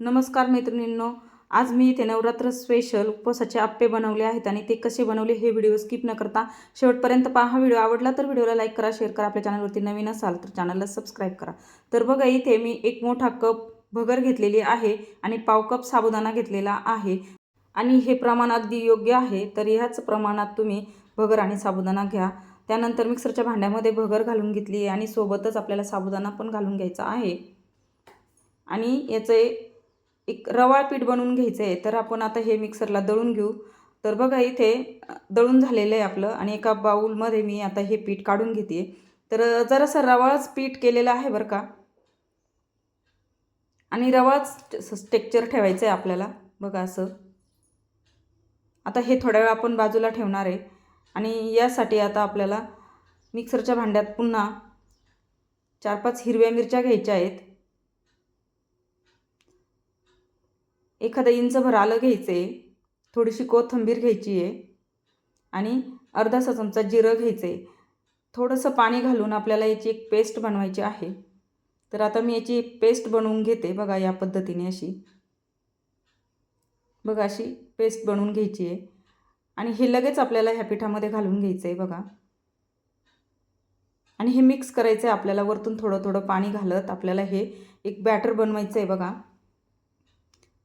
नमस्कार मैत्रिणींनो आज मी इथे नवरात्र स्पेशल उपवासाचे आप्पे बनवले आहेत आणि ते कसे बनवले हे व्हिडिओ स्किप न करता शेवटपर्यंत पहा. हा व्हिडिओ आवडला तर व्हिडिओला लाईक करा शेअर करा. आपल्या चॅनलवरती नवीन असाल तर चॅनलला सबस्क्राईब करा. तर बघा इथे मी एक मोठा कप भगर घेतलेली आहे आणि पाव कप साबुदाणा घेतलेला आहे. आणि हे प्रमाण अगदी योग्य आहे तर ह्याच प्रमाणात तुम्ही भगर आणि साबुदाणा घ्या. त्यानंतर मिक्सरच्या भांड्यामध्ये भगर घालून घेतली आहे आणि सोबतच आपल्याला साबुदाणा पण घालून घ्यायचा आहे. आणि याचे एक रवाळ पीठ बनवून घ्यायचं आहे तर आपण आता हे मिक्सरला दळून घेऊ. तर बघा इथे दळून झालेलं आहे आपलं आणि एका बाऊलमध्ये मी आता हे पीठ काढून घेते तर जरासं रवाळच पीठ केलेलं आहे बरं का. आणि रवाळच टेक्चर ठेवायचं आहे आपल्याला. बघा असं. आता हे थोड्या वेळ आपण बाजूला ठेवणार आहे. आणि यासाठी आता आपल्याला मिक्सरच्या भांड्यात पुन्हा चार पाच हिरव्या मिरच्या घ्यायच्या आहेत. एखादं इंचभर आलं घ्यायचं आहे थोडीशी कोथिंबीर घ्यायची आहे आणि अर्धासा चमचा जिरं घ्यायचं. आहे थोडंसं पाणी घालून आपल्याला याची एक पेस्ट बनवायची आहे. तर आता मी याची पेस्ट बनवून घेते बघा या पद्धतीने अशी. बघा अशी पेस्ट बनवून घ्यायची आहे. आणि हे लगेच आपल्याला ह्या पिठामध्ये घालून घ्यायचं आहे बघा. आणि हे मिक्स करायचं आहे आपल्याला वरतून थोडं थोडं पाणी घालत आपल्याला हे एक बॅटर बनवायचं आहे बघा.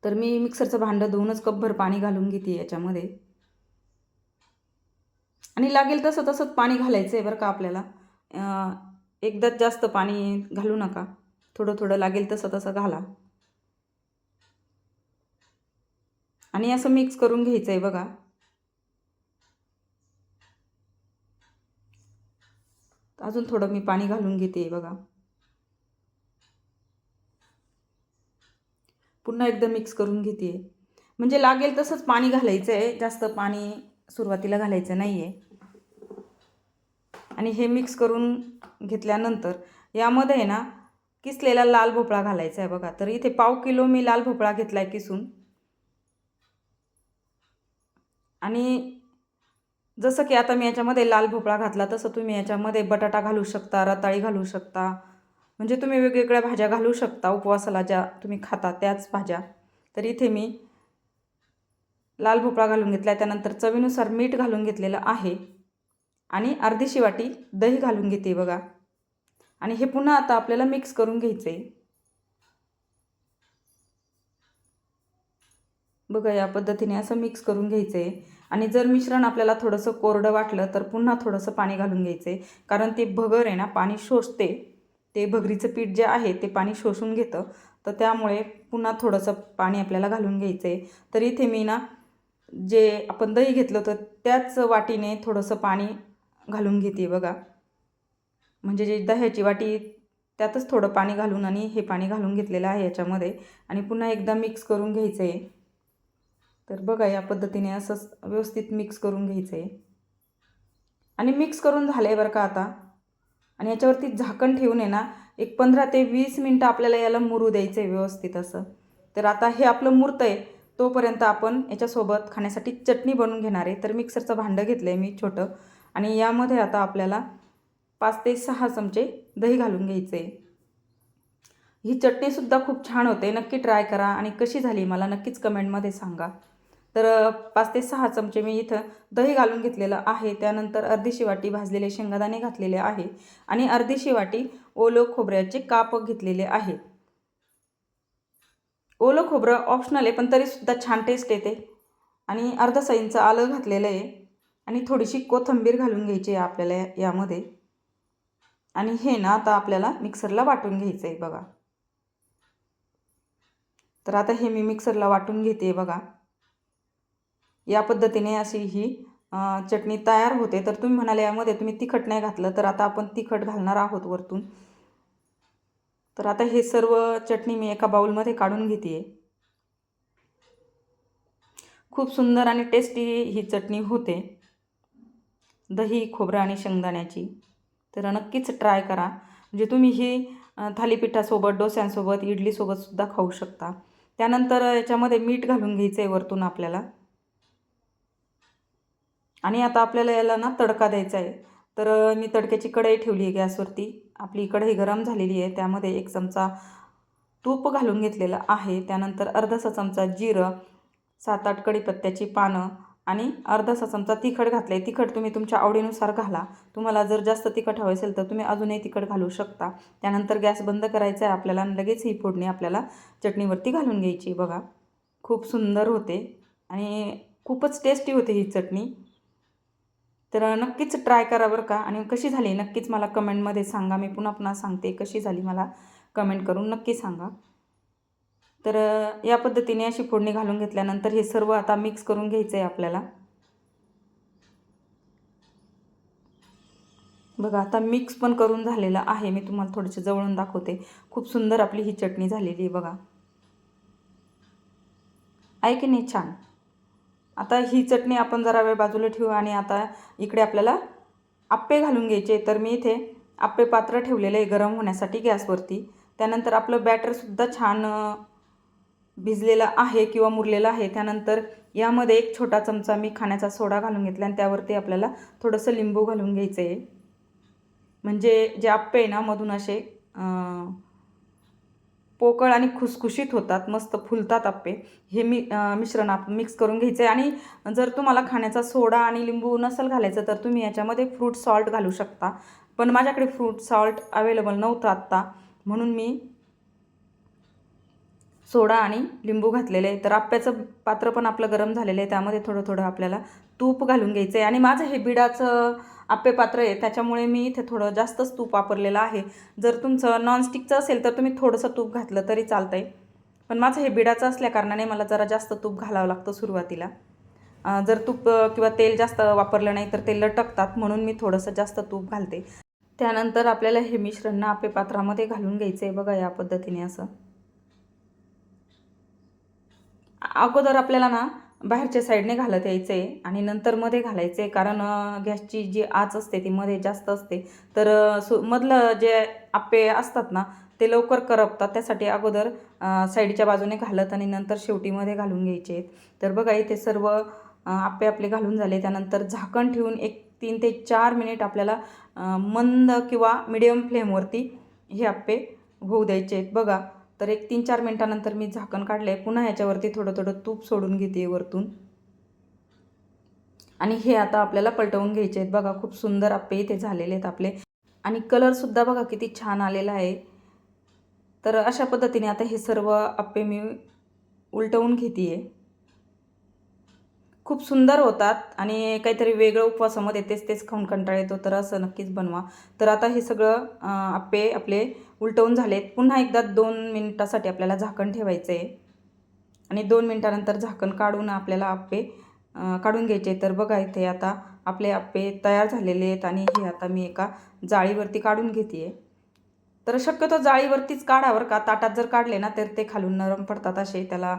तर मी मिक्सरचं भांडं धुवूनच कपभर पाणी घालून घेते याच्यामध्ये. आणि लागेल तसं तसंच पाणी घालायचं आहे बरं का आपल्याला. एकदाच जास्त पाणी घालू नका. थोडं थोडं लागेल तसं तसं घाला. आणि असं मिक्स करून घ्यायचं आहे बघा. अजून थोडं मी पाणी घालून घेते बघा. पुन्हा एकदा मिक्स करून घेते. म्हणजे लागेल तसंच पाणी घालायचं आहे जास्त पाणी सुरुवातीला घालायचं नाही आहे आणि हे मिक्स करून घेतल्यानंतर यामध्ये आहे ना किसलेला लाल भोपळा घालायचा आहे बघा. तर इथे पाव किलो मी लाल भोपळा घेतला आहे किसून. आणि जसं की आता मी याच्यामध्ये लाल भोपळा घातला तसं तुम्ही याच्यामध्ये बटाटा घालू शकता रताळी घालू शकता म्हणजे तुम्ही वेगवेगळ्या भाज्या घालू शकता उपवासाला ज्या तुम्ही खाता त्याच भाज्या. तर इथे मी लाल भोपळा घालून घेतला आहे त्यानंतर चवीनुसार मीठ घालून घेतलेलं आहे. आणि अर्धीशी वाटी दही घालून घेते बघा. आणि हे पुन्हा आता आपल्याला मिक्स करून घ्यायचं आहे बघा या पद्धतीने असं मिक्स करून घ्यायचं आहे आणि जर मिश्रण आपल्याला थोडंसं कोरडं वाटलं तर पुन्हा थोडंसं पाणी घालून घ्यायचं आहे कारण ते भगर आहे ना पाणी शोषते. ते भगरीचं पीठ जे आहे ते पाणी शोषून घेतं. तर त्यामुळे पुन्हा थोडंसं पाणी आपल्याला घालून घ्यायचं आहे तर इथे मी ना जे आपण दही घेतलं होतं त्याच वाटीने थोडंसं पाणी घालून घेते बघा. म्हणजे जे दह्याची वाटी त्यातच थोडं पाणी घालून आणि हे पाणी घालून घेतलेलं आहे याच्यामध्ये. आणि पुन्हा एकदा मिक्स करून घ्यायचं आहे तर बघा या पद्धतीने असंच व्यवस्थित मिक्स करून घ्यायचं आहे आणि मिक्स करून झालं आहे बरं का आता? आणि याच्यावरती झाकण ठेवून आहे ना एक पंधरा ते वीस मिनटं आपल्याला याला मुरू द्यायचं आहे व्यवस्थित असं. तर आता हे आपलं मुरतं आहे तोपर्यंत आपण याच्यासोबत खाण्यासाठी चटणी बनवून घेणार आहे. तर मिक्सरचं भांडं घेतलं आहे मी छोटं. आणि यामध्ये आता आपल्याला पाच ते सहा चमचे दही घालून घ्यायचं आहे ही चटणीसुद्धा खूप छान होते. नक्की ट्राय करा आणि कशी झाली मला नक्कीच कमेंटमध्ये सांगा. तर पाच ते सहा चमचे मी इथं दही घालून घेतलेलं आहे. त्यानंतर अर्धीशी वाटी भाजलेले शेंगादाणे घातलेले आहे आणि अर्धीशी वाटी ओलं खोबऱ्याचे काप घेतलेले आहे. ओलं खोबरं ऑप्शनल आहे पण तरीसुद्धा छान टेस्ट येते. आणि अर्धा साईंचं आलं घातलेलं आहे. आणि थोडीशी कोथिंबीर घालून घ्यायची आहे आपल्याला यामध्ये. आणि हे ना आता आपल्याला मिक्सरला वाटून घ्यायचं आहे बघा. तर आता हे मी मिक्सरला वाटून घेते बघा. या पद्धतीने अशी ही चटणी तयार होते. तर तुम्ही म्हणाले यामध्ये तुम्ही तिखट नाही घातलं तर आता आपण तिखट घालणार आहोत वरतून. तर आता हे सर्व चटणी मी एका बाऊलमध्ये काढून घेते खूप सुंदर आणि टेस्टी ही चटणी होते. दही खोबरं आणि शेंगदाण्याची. तर नक्कीच ट्राय करा. म्हणजे तुम्ही ही थालीपीठासोबत डोस्यांसोबत इडलीसोबतसुद्धा खाऊ शकता. त्यानंतर याच्यामध्ये मीठ घालून घ्यायचं आहे वरतून आपल्याला. आणि आता आपल्याला याला ना तडका द्यायचा आहे. तर मी तडक्याची कढई ठेवली आहे गॅसवरती. आपली कढई गरम झालेली आहे. त्यामध्ये एक चमचा तूप घालून घेतलेलं आहे. त्यानंतर अर्धासा चमचा जिरं सात आठ कढीपत्त्याची पानं आणि अर्धासा चमचा तिखट घातलं आहे तिखट तुम्ही तुमच्या आवडीनुसार घाला. तुम्हाला जर जास्त तिखट हवं असेल तर तुम्ही अजूनही तिखट घालू शकता. त्यानंतर गॅस बंद करायचा आहे. आपल्याला आणि लगेच ही फोडणी आपल्याला चटणीवरती घालून घ्यायची बघा खूप सुंदर होते आणि खूपच टेस्टी होते ही चटणी. तर नक्कीच ट्राय करा बरं का. आणि कशी झाली? नक्कीच मला कमेंटमध्ये सांगा. मी पुन्हा पुन्हा सांगते कशी झाली मला कमेंट करून नक्की सांगा. तर या पद्धतीने अशी फोडणी घालून घेतल्यानंतर हे सर्व आता मिक्स करून घ्यायचं आहे आपल्याला. बघा आता मिक्स पण करून झालेलं आहे. मी तुम्हाला थोडंसं जवळून दाखवते. खूप सुंदर आपली ही चटणी झालेली आहे बघा. आहे की नाही छान? आता ही चटणी आपण जरा वेळ बाजूला ठेवू आणि आता इकडे आपल्याला आप्पे घालून घ्यायचे. तर मी इथे आप्पे पात्र ठेवलेलं आहे गरम होण्यासाठी गॅसवरती. त्यानंतर आपलं बॅटरसुद्धा छान भिजलेलं आहे किंवा मुरलेलं आहे. त्यानंतर यामध्ये एक छोटा चमचा मी खाण्याचा सोडा घालून घेतला आणि त्यावरती आपल्याला थोडंसं लिंबू घालून घ्यायचं आहे म्हणजे जे आप्पे आहे ना मधून असे पोकळ आणि खुसखुशीत होतात मस्त फुलतात आप्पे. हे मी मिश्रण आप मिक्स करून घ्यायचं आहे आणि जर तुम्हाला खाण्याचा सोडा आणि लिंबू नसेल घालायचं तर तुम्ही याच्यामध्ये फ्रूट सॉल्ट घालू शकता. पण माझ्याकडे फ्रूट सॉल्ट अवेलेबल नव्हतं आत्ता. म्हणून मी सोडा आणि लिंबू घातलेले आहे. तर आप्प्याचं पात्र पण आपलं गरम झालेलं आहे. त्यामध्ये थोडं थोडं आपल्याला तूप घालून घ्यायचं आहे आणि माझं हे बिडाचं आप्पे पात्र आहे. त्याच्यामुळे मी इथे थोडं जास्तच तूप वापरलेलं आहे. जर तुमचं नॉनस्टिकचं असेल तर तुम्ही थोडंसं तूप घातलं तरी चालतं आहे पण माझं हे बिडाचं असल्याकारणाने मला जरा जास्त तूप घालावं लागतं सुरुवातीला. जर तूप किंवा तेल जास्त वापरलं नाही तर ते लटकतात म्हणून मी थोडंसं जास्त तूप घालते. त्यानंतर आपल्याला हे मिश्रण आपे पात्रामध्ये घालून घ्यायचं आहे बघा या पद्धतीने असं. अगोदर आपल्याला ना बाहेरच्या साईडने घालत यायचं आहे आणि नंतर मध्ये घालायचं. आहे कारण गॅसची जी आच असते ती मध्ये जास्त असते. तर सु मधलं जे आप्पे असतात ना ते लवकर करपतात. त्यासाठी अगोदर साईडच्या बाजूने घालत आणि नंतर शेवटीमध्ये घालून घ्यायचे. आहेत तर बघा इथे सर्व आप्पे आपले घालून झाले. त्यानंतर झाकण ठेवून एक तीन ते चार मिनिट आपल्याला मंद किंवा मिडियम फ्लेमवरती हे आप्पे होऊ द्यायचे. आहेत बघा तर एक तीन चार मिनटानंतर मी झाकण काढले पुन्हा ह्याच्यावरती थोडं थोडं तूप सोडून घेते वरतून. आणि हे आता आपल्याला पलटवून घ्यायचे आहेत. बघा खूप सुंदर आप्पे इथे झालेले आहेत आपले. आणि कलरसुद्धा बघा किती छान आलेला आहे. तर अशा पद्धतीने आता हे सर्व आप्पे मी उलटवून घेते आहे खूप सुंदर होतात आणि काहीतरी वेगळं उपवासामध्ये तेच तेच खाऊन कंटाळ येतो तर असं नक्कीच बनवा. तर आता हे सगळं आप्पे आपले उलटवून झालेत. पुन्हा एकदा दोन मिनटासाठी आपल्याला झाकण ठेवायचं आहे आणि दोन मिनटानंतर झाकण काढून आपल्याला आप्पे काढून घ्यायचे. तर बघा इथे आता आपले आप्पे तयार झालेले आहेत आणि हे आता मी एका जाळीवरती काढून घेते आहे तर शक्यतो जाळीवरतीच काढावर का. ताटात जर काढले ना तर ते खालून नरम पडतात असे. त्याला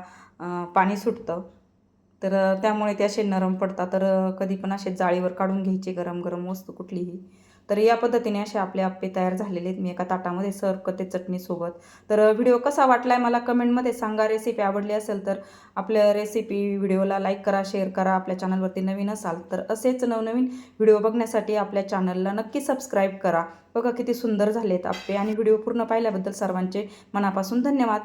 पाणी सुटतं. तर त्यामुळे ते असे नरम पडतात. तर कधी पण असे जाळीवर काढून घ्यायचे गरम गरम वस्तू कुठलीही. तर या पद्धतीने असे आपले आप्पे तयार झालेले आहेत. मी एका ताटामध्ये सर्व करते चटणीसोबत तर व्हिडिओ कसा वाटला आहे मला कमेंटमध्ये सांगा. रेसिपी आवडली असेल तर आपल्या रेसिपी व्हिडिओला लाईक करा शेअर करा. आपल्या चॅनलवरती नवीन असाल तर असेच नवनवीन व्हिडिओ बघण्यासाठी आपल्या चॅनलला नक्की सबस्क्राईब करा. बघा किती सुंदर झालेत आप्पे आणि व्हिडिओ पूर्ण पाहिल्याबद्दल सर्वांचे मनापासून धन्यवाद.